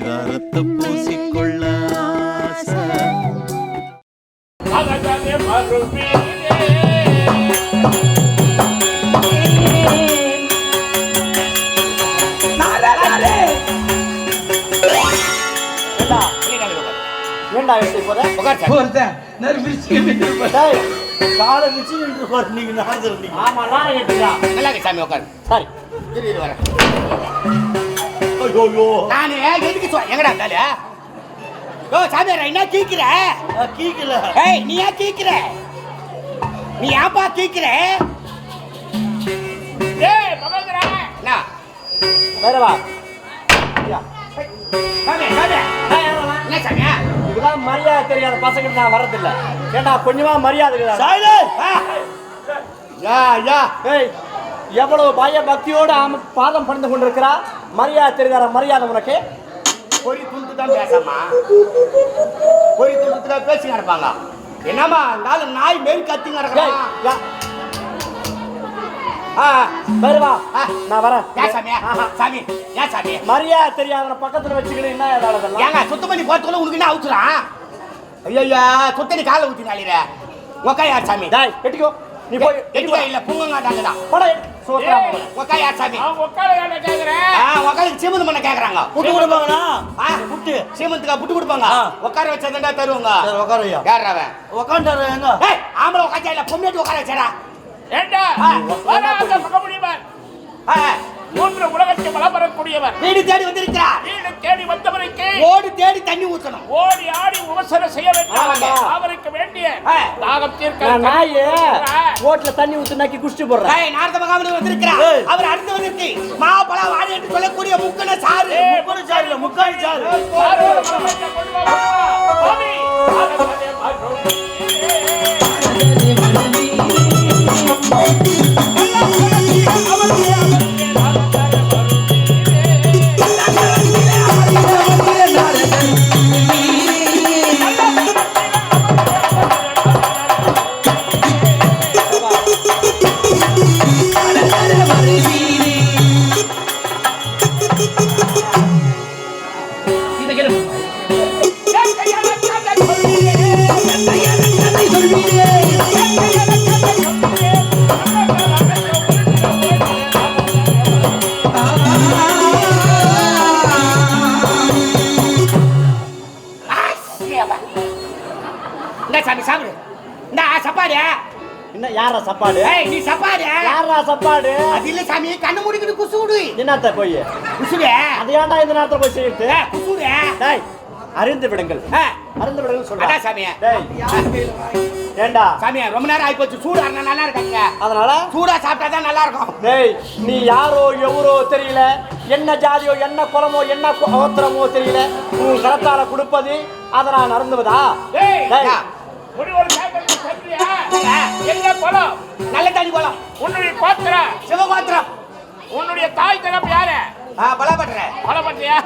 பரிதாரத்தை பூசிக்கொள்ள ஏண்டா எப்படி போற? ஒருத்தன் நெருப்பிச்சு டேய் காலை வச்சு நின்று பாரு நீங்க நடந்துருந்தீங்க ஆமா நான் நல்லா இருக்கு சாமி உட்காரு சரி வரேன். ஐயோ நானு எதுக்கு சொல் எங்கடா இருந்தாலே? யோ சாமியாரா என்ன கீக்கிற? கீக்கல. ஏய் நீ ஏன் கீக்கிற? நீ ஏன்பா கீக்கிற? ஏய் மகேந்திரா. என்ன? வேற வா சாமி சாமி. என்ன சாமியா இதுதான் மரியாதை தெரியாத பசங்க நான் வர்றதில்ல. ஏண்டா கொஞ்சமா மரியாதை இருக்குதா? யா யா ஏய் எவ்வளவு பய பக்தியோடு ஆம பாதம் பணிந்து கொண்டிருக்கிறா மரியாதை தெரியாத மரியாதை உனக்கு. பொறி துண்டு தான் பேசாமா? பொறி துண்டு தான் பேசி நடப்பாங்க என்னம்மா இருந்தாலும் நாய் மேல் கத்தி நடக்கிறான் யா. ஆ, வேறு வா. ஆ. நான் வரேன். ஏன் ஆஹா. சாமி ஏன் சாமி. மரியாதை தெரியாத பக்கத்துல வச்சுக்கணும் என்ன? ஏங்க சுத்தம் பண்ணி போறதுக்குள்ள உனக்கு என்ன அவுத்துறான் ஐயா சுத்தனி காலை ஊத்தி நாளிர உக்கா யார் சாமி? டேய் கட்டிக்கோ நீ போய் எட்டுவா இல்ல புங்கங்காட்டாங்க தான் போடா சோத்ரா யார் சாமி அவன் உட்கார என்ன கேக்குறேன் ஆ உக்காளுக்கு சீமந்து பண்ண கேக்குறாங்க. புட்டு கொடுப்பாங்கண்ணா ஆ புட்டு. சீமந்துக்கா புட்டு கொடுப்பாங்க. உட்கார வச்சதுண்டா தருவாங்க. சரி உட்கார ஐயா யார் அவன்? உட்காந்துட்டாரு எங்க ஏய் ஆம்பளை உட்காந்து இல்ல பொண்ணு உட்கார வச்சடா. ஏண்டா? ஆ. வராத முகமுடியவர் மூன்று உலகத்தை வளம் வரக்கூடியவர். வீடு தேடி வந்திருக்கிறா. தேடி தண்ணி ஊத்தணும் ஓடி ஆடி உபசரம் செய்ய வேண்டும். அவருக்கு வேண்டிய. தாகம் தீர்க்க நாயே. ஓட்டுல தண்ணி ஊத்து நக்கி குடிச்சிட்டு போடுறேன் ஏய் நாரத மகாமணி வந்திருக்கிறா ஏய். அவர் அடுத்து வந்திருக்கு மாப்பழம் வாழை என்று சொல்லக்கூடிய முக்கன சாறு ஏய், முக்கணு சாறு முக்காணி சாறு. சாமி சாப்பிடு. இந்த சாப்பாடு. என்ன யாரா சாப்பாடு? ஏய் நீ சாப்பாடு? யாரா சாப்பாடு? அது இல்ல சாமி கண்ணு மூடிக்கிட்டு குசுடு என்னத்த போய்? குசுடு அது ஏன்டா இந்த நேரத்துல போய் செய்யுது குசுடு டேய் அறிந்து விடுங்கள். அறிந்து விடுங்கள் சொல்றா. அதான் சாமி டேய் ஏண்டா? சாமி ரொம்ப நேரம் ஆகி போச்சு சூடா இருந்தா நல்லா இருக்காங்க. அதனால? சூடா சாப்பிட்டா தான் நல்லா இருக்கும். டேய் நீ யாரோ எவரோ தெரியல. என்ன ஜாதியோ என்ன குலமோ என்ன கோத்திரமோ தெரியல. உன் கரத்தால கொடுப்பது அதை நான் அருந்துவதா? டேய், சொல்றியா? என்னங்க? என்ன குலம் நல்ல தண்ணி குளம் உன்னுடைய கோத்திரம் சிவபாத்திரம் உன்னுடைய தாய் தகப்பு யாரு? கொலை பண்றியா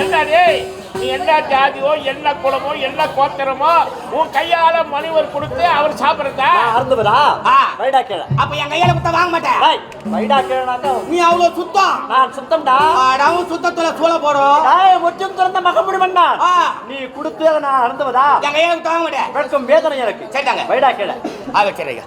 என்ன டேய் நீ என்ன ஜாதியோ என்ன குலமோ என்ன கோத்திரமோ உன் கையால மணிவர் கொடுத்து அவர் சாப்பிடுறதா? அருந்துவதா. வைடா கீழே அப்ப என் கையில குத்த வாங்க மாட்டேன். டேய் வைடா கீழனாக்கா நீ அவ்வளவு சுத்தம். நான் சுத்தம்டா. ஆடாவும் சுத்தத்துல சூழ போடும் டேய் முற்றும் திறந்த மகமுடி ஆ, நீ கொடுத்து அதை நான் அருந்துவதா என் கையில குத்த வாங்க மாட்டேன். வெட்கம் வேதனை எனக்கு சரிதாங்க. வைடா கீழே ஆ வச்சிருங்க